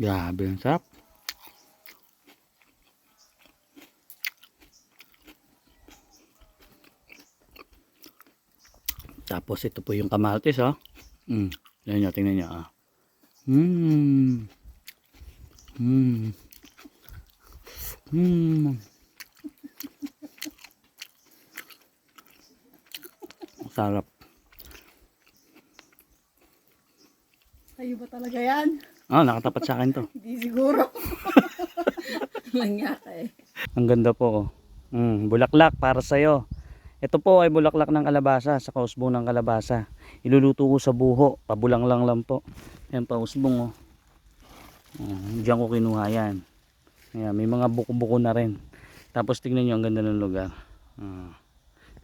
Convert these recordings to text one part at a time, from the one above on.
Grabe, ang sarap. Tapos ito po yung kamatis, oh. Mm. Tingnan nyo, tingnan nyo, ah. Mmm. Mmm. Mmm. Sarap. Sa'yo ba talaga yan? Ah, nakatapat sa akin to. Hindi siguro. Langya ka eh. Ang ganda po. Oh. Mm, bulaklak para sa'yo. Ito po ay bulaklak ng kalabasa sa kausbong ng kalabasa. Iluluto ko sa buho. Pabulang lang lang po. Yan pausbong oh. Uh, diyan ko kinuha yan. Ayan, may mga buko-buko na rin. Tapos tingnan nyo ang ganda ng lugar. Ah.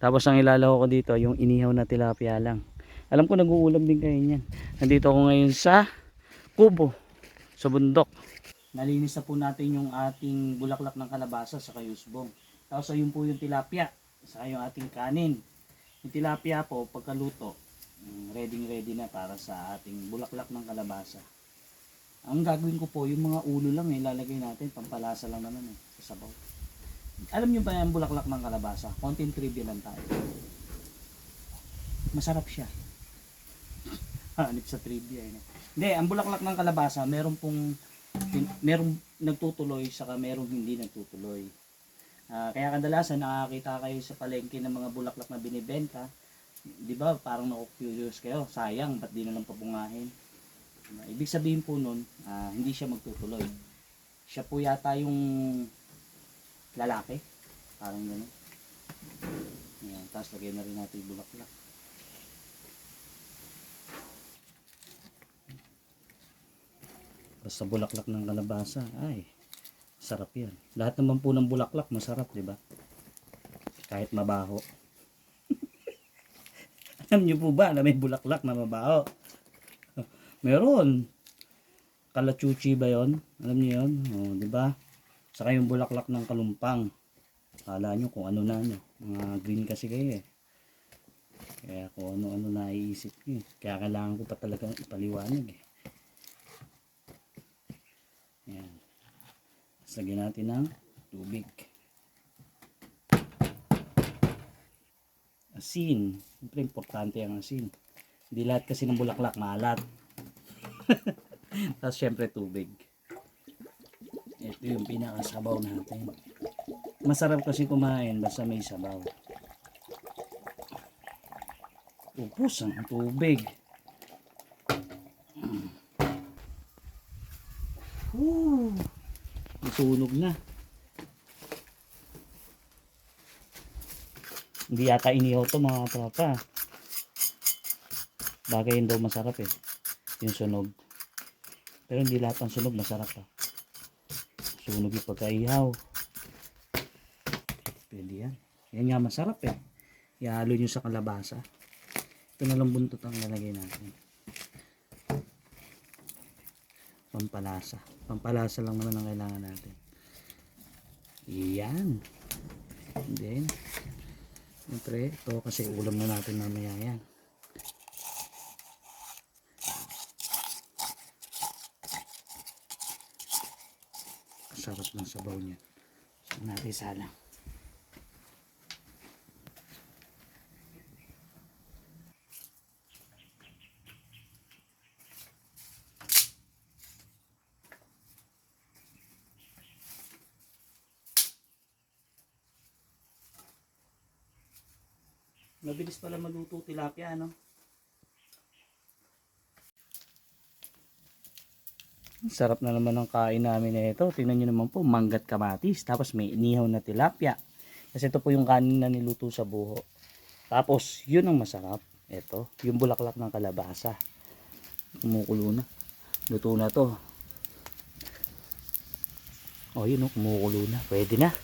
Tapos ang ilalaho ko dito yung inihaw na tilapia lang. Alam ko nag-uulam din kayo niyan. Nandito ako ngayon sa Kubo. Sa bundok. Nalinis na po natin yung ating bulaklak ng kalabasa sa kayusbong. Tapos ayun po yung tilapia. Saka yung ating kanin. Yung tilapia po, pagkaluto, ready ready na para sa ating bulaklak ng kalabasa. Ang gagawin ko po, yung mga ulo lang eh, lalagay natin, pampalasa lang naman eh, sa sabaw. Alam nyo ba yung bulaklak ng kalabasa? Konting trivia lang tayo. Masarap siya. Hanip sa trivia eh. Hindi, ang bulaklak ng kalabasa, meron pong, meron nagtutuloy, saka meron hindi nagtutuloy. Ah, kaya kadalasan nakakita kayo sa palengke ng mga bulaklak na binibenta, 'di ba? Parang na-curious kayo, sayang ba't di na lang pabungahin? Ah, ibig sabihin po nun, ah, hindi siya magtutuloy. Siya po yata yung lalaki, parang gano'n. Ayan, tapos lagyan na rin natin yung bulaklak. Basta bulaklak ng kalabasa, ay, sarap yan. Lahat naman po ng bulaklak masarap, di ba? Kahit mabaho. Alam niyo po ba na may bulaklak na mabaho? Meron. Kalachuchi ba yon? Alam niyo yon? Oh, di ba? Saka yung bulaklak ng kalumpang. Kala nyo kung ano na nyo. Mga green kasi kayo eh. Kaya kung ano-ano naiisip nyo eh. Kaya kailangan ko pa talagang ipaliwanag eh. Yan. Tapos lagyan natin ng tubig. Asin. Siyempre importante ang asin. Hindi lahat kasi ng bulaklak maalat. Tapos syempre tubig. Ito yung pinakasabaw natin. Masarap kasi kumain basta may sabaw. Upos ang tubig. Masunog na. Hindi yata inihaw to mga tropa. Bagay yun daw masarap eh. Yung sunog. Pero hindi lahat ng sunog masarap ah. Sunog yung pagkaihaw. Pwede yan. Yan nga masarap eh. Ihalo nyo sa kalabasa. Ito na lang buntot ang lalagay natin. Pampalasa. Pampalasa lang naman ang kailangan natin. Yan. And then, siyempre, ito kasi ulam na natin mamaya yan. Sarap ng sabaw niya. So, natin salang. Mabilis pala maluto tilapia, no? Sarap na naman ng kain namin na ito. Tingnan nyo naman po, manggat kamatis. Tapos may inihaw na tilapia. Kasi ito po yung kanin na niluto sa buho. Tapos, yun ang masarap. Ito, yung bulaklak ng kalabasa. Kumukulo na. Luto na to. O, oh, yun o, kumukulo na. Pwede na.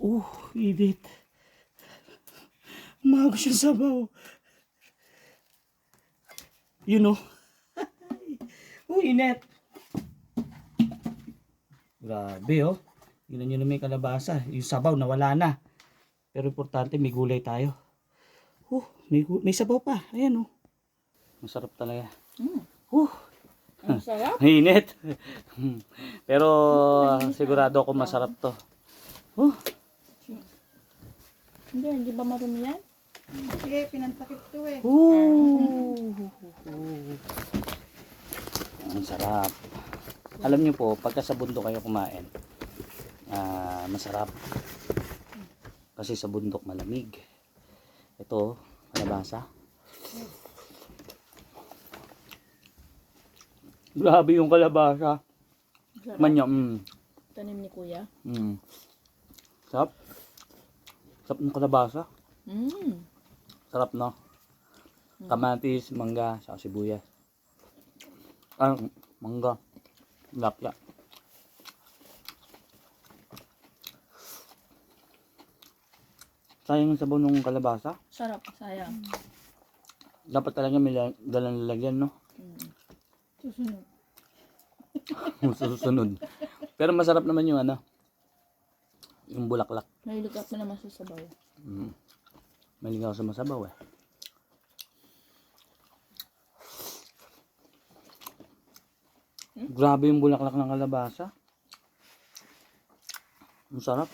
Oh, init. Umago siya sabaw. You know. oh, init. Grabe oh. Tingnan nyo na may kalabasa. Yung sabaw, nawala na. Pero importante, may gulay tayo. Oh, may, may sabaw pa. Ayan oh. Masarap talaga. Mm. Oh, Ang sarap. init. Pero sigurado ako masarap to. Oh, Hindi, hindi ba marumi yan? Sige, pinantakip to eh. oh. Ang sarap. Alam niyo po, pagka sa bundok kayo kumain, ah, masarap. Kasi sa bundok malamig. Ito, kalabasa. Grabe yung kalabasa. Sarap. Manya, mm. Tanim ni kuya. Mm. Sarap. Sarap ng kalabasa. Mm. Sarap, no? Kamatis, mangga, saka sibuyas. Ah, mangga. Lapya. Sayang sabaw ng kalabasa. Sarap, sayang. Dapat talaga may la- dalang lalagyan, no? Mm. Susunod. Susunod. Pero masarap naman yung ano, yung bulaklak. Mahilig ako naman sa sabaw. Mm. Maling ako sa masabaw eh. Grabe yung bulaklak ng kalabasa. Ang sarap.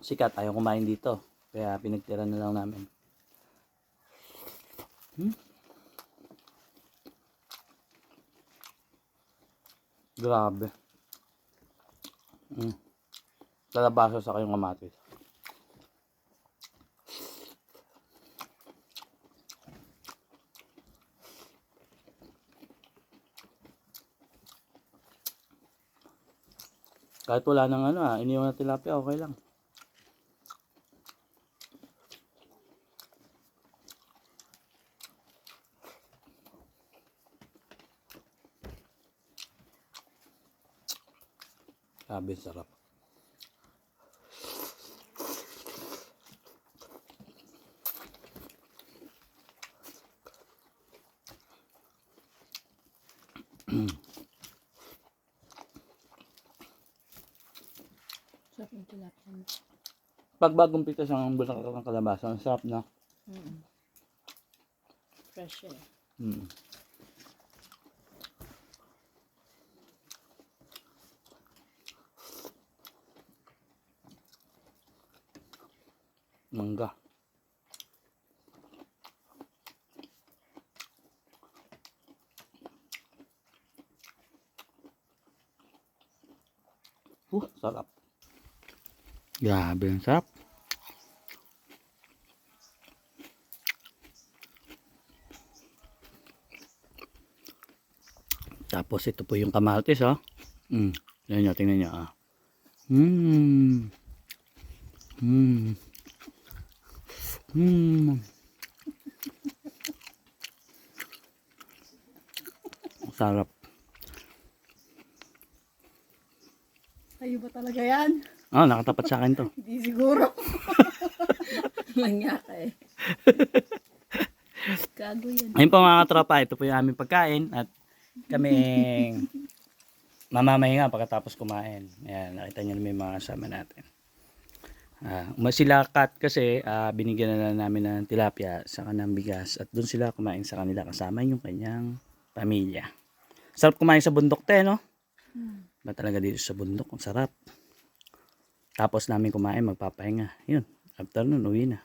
Sikat, ayaw kumain dito. Kaya pinagtira na lang namin. Hmm? Grabe. Mm. Kalabasa sa kayong kamatis. Kahit wala nang ano ah, iniwan na tilapia, okay lang. Sabi sarap. Sarap yung tilapia mo. Pag bagong pitas ang bulaklak ng kalabasa, ang sarap na. Mm. Fresh eh. Mm. Mangga. Uh, sarap. Grabe, ang sarap. Tapos ito po yung kamatis, oh. Mm. Yan nyo, tingnan nyo, ah. Mm. Mm. Mm. Sarap. Kayo ba talaga yan? Ah, nakatapat sa akin to. Hindi siguro. Langya ka eh. Gago yan. Ayun po mga katropa, ito po yung aming pagkain at kaming mamamahinga pagkatapos kumain. Ayan, nakita nyo na may mga kasama natin. Ah, uh, sila kat kasi ah, binigyan na lang namin ng tilapia sa kanang bigas at doon sila kumain sa kanila kasama yung kanyang pamilya. Sarap kumain sa bundok te, no? Ba talaga dito sa bundok, ang sarap. Tapos namin kumain, magpapahinga. Yun, after nun, uwi na.